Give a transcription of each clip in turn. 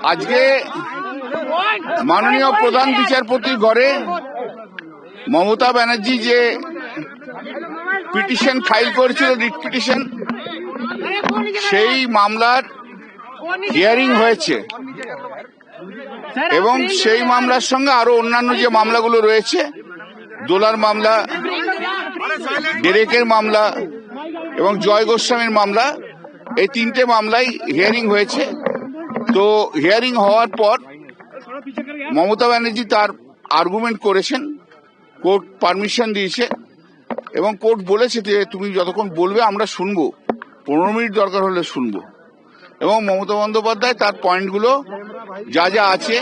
আজকে মাননীয় প্রধান বিচারপতির ঘরে মমতা ব্যানার্জি যে পিটিশন ফাইল করেছিল, রিট পিটিশন, সেই মামলার হিয়ারিং হয়েছে। এবং সেই মামলার সঙ্গে আরও অন্যান্য যে মামলাগুলো রয়েছে, দোলার মামলা, ডেরেকের মামলা এবং জয় গোস্বামীর মামলা, এই তিনটে মামলায় হিয়ারিং হয়েছে। তো হিয়ারিং হওয়ার পর মমতা ব্যানার্জি তার আর্গুমেন্ট করেছেন কোর্ট পারমিশন দিয়েছে, এবং কোর্ট বলেছে যে তুমি যতক্ষণ বলবে আমরা শুনব, পনেরো মিনিট দরকার হলে শুনব। এবং মমতা বন্দ্যোপাধ্যায় তার পয়েন্টগুলো যা যা আছে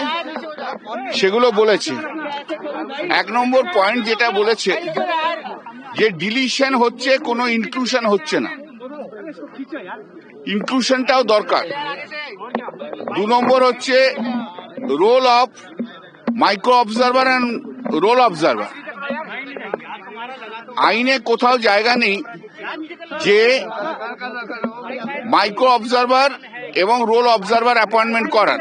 সেগুলো বলেছে। এক নম্বর পয়েন্ট যেটা বলেছে যে ডিলিশন হচ্ছে, কোনো ইনক্লুশন হচ্ছে না। ইনক্লুশনটাও দরকার। দু নম্বর হচ্ছে roll of micro observer and roll observer আইনে কোথাও জায়গা নেই যে মাইক্রো অবজারভার এবং রোল অবজারভার অ্যাপয়েন্টমেন্ট করার।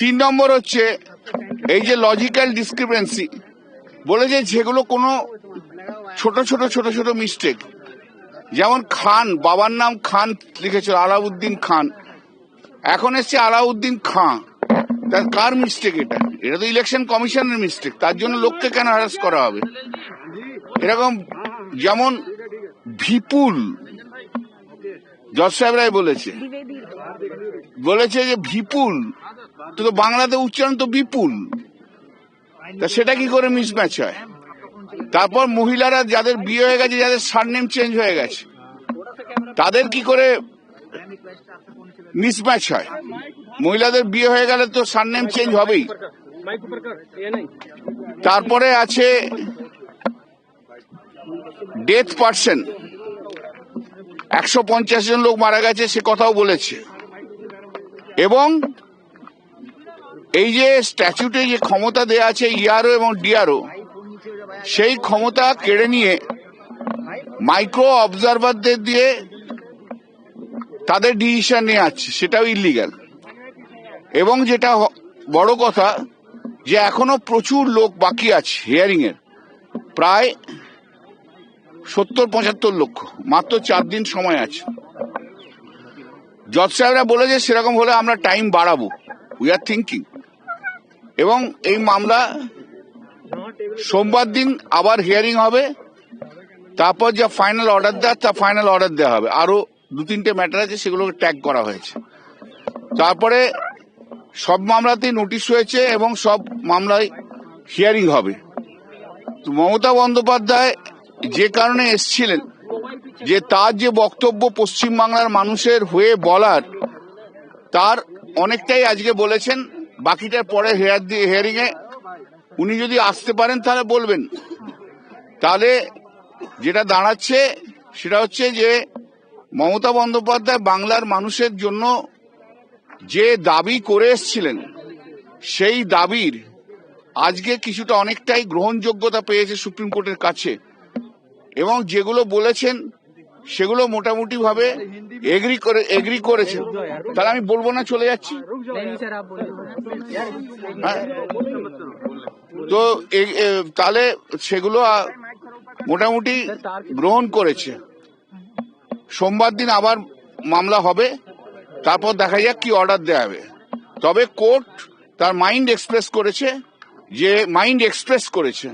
তিন নম্বর হচ্ছে এই যে লজিক্যাল ডিসক্রিপেন্সি বলেছে যেগুলো কোনো ছোট ছোট ছোট ছোট মিস্টেক যেমন খান, বাবার নাম খান লিখেছিল, আলাউদ্দিন খান। এখন এসছে আলাউদ্দিন খাঁ। তার কার মিস্টেক এটা? এটা তো ইলেকশন কমিশনের মিস্টেক তার জন্য লোককে কেন হ্যারাস করা হবে? এরকম যেমন ভিপুল, জজ সাহেব রায় বলেছে। বলেছে যে ভিপুল, তো তো বাংলাতে উচ্চারণ তো বিপুল। তা সেটা কি করে মিসম্যাচ হয়? তারপর মহিলারা যাদের বিয়ে হয়ে গেছে, যাদের সারনেম চেঞ্জ হয়ে গেছে, তাদের কি করে মিসম্যাচ হয় মহিলাদের বিয়ে হয়ে গেলে তো সারনেম চেঞ্জ হবেই। তারপরে আছে ডেথ পার্সন একশো পঞ্চাশ জন লোক মারা গেছে, সে কথাও বলেছে। এবং এই যে স্ট্যাচুটে যে ক্ষমতা দেয়া আছে ইআরও এবং ডিআরও সেই ক্ষমতা কেড়ে নিয়ে মাইক্রো অবজারভারদের দিয়ে তাদের ডিসিশন নিয়ে আছে, সেটাও ইলিগাল এবং যেটা বড় কথা, যে এখনও প্রচুর লোক বাকি আছে হিয়ারিং এর। প্রায় সত্তর পঁচাত্তর লক্ষ, মাত্র চার দিন সময় আছে। জজ সাহেবরা বলে যে সেরকম হলে আমরা টাইম বাড়াবো। উই আর থিঙ্কিং এবং এই মামলা সোমবার দিন আবার হিয়ারিং হবে। তারপর যা ফাইনাল অর্ডার দেওয়ার তা ফাইনাল অর্ডার দেওয়া হবে। আরও দু তিনটে ম্যাটার আছে, সেগুলোকে ট্যাগ করা হয়েছে। তারপরে সব মামলাতেই নোটিশ হয়েছে এবং সব মামলায় হিয়ারিং হবে। মমতা বন্দ্যোপাধ্যায় যে কারণে এসছিলেন, যে তার যে বক্তব্য পশ্চিমবাংলার মানুষের হয়ে বলার, তার অনেকটাই আজকে বলেছেন বাকিটার পরে হেয়ার দিয়ে হিয়ারিং এ উনি যদি আসতে পারেন তাহলে বলবেন। তাহলে যেটা দাঁড়াচ্ছে সেটা হচ্ছে যে মমতা বন্দ্যোপাধ্যায় বাংলার মানুষের জন্য যে দাবি করে এসছিলেন, সেই দাবির আজকে কিছুটা অনেকটাই গ্রহণযোগ্যতা পেয়েছে সুপ্রিম কোর্টের কাছে। এবং যেগুলো বলেছেন, সেগুলো মোটামুটি ভাবে এগ্রি করে, এগ্রি করেছেন। তাহলে আমি বলব না চলে যাচ্ছি? হ্যাঁ। তো তাহলে সেগুলো মোটামুটি গ্রহণ করেছে। সোমবার দিন আবার মামলা হবে, তারপর দেখা যাক কি অর্ডার দেওয়া হবে। তবে কোর্ট তার মাইন্ড এক্সপ্রেস করেছে যে মাইন্ড এক্সপ্রেস করেছে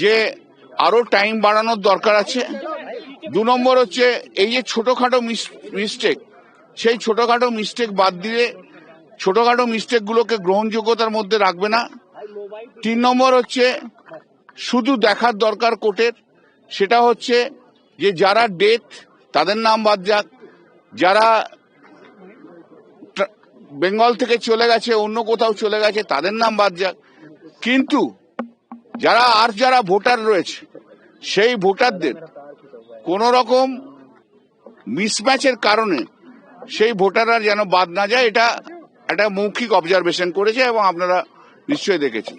যে, আরও টাইম বাড়ানোর দরকার আছে। দু নম্বর হচ্ছে, এই যে ছোটখাটো মিস্টেক সেই ছোটখাটো মিস্টেক বাদ দিয়ে ছোটখাটো মিস্টেক গুলোকে গ্রহণযোগ্যতার মধ্যে রাখবে না। তিন নম্বর হচ্ছে, শুধু দেখার দরকার কোর্টের, সেটা হচ্ছে যে, যারা ডেথ তাদের নাম বাদ যাক। যারা বেঙ্গল থেকে চলে গেছে, অন্য কোথাও চলে গেছে, তাদের নাম বাদ যাক। কিন্তু যারা, আর যারা ভোটার রয়েছে, সেই ভোটারদের কোন রকম মিসম্যাচের কারণে সেই ভোটাররা যেন বাদ না যায়, এটা একটা মৌখিক অবজারভেশন করেছে এবং আপনারা নিশ্চয়ই দেখেছেন।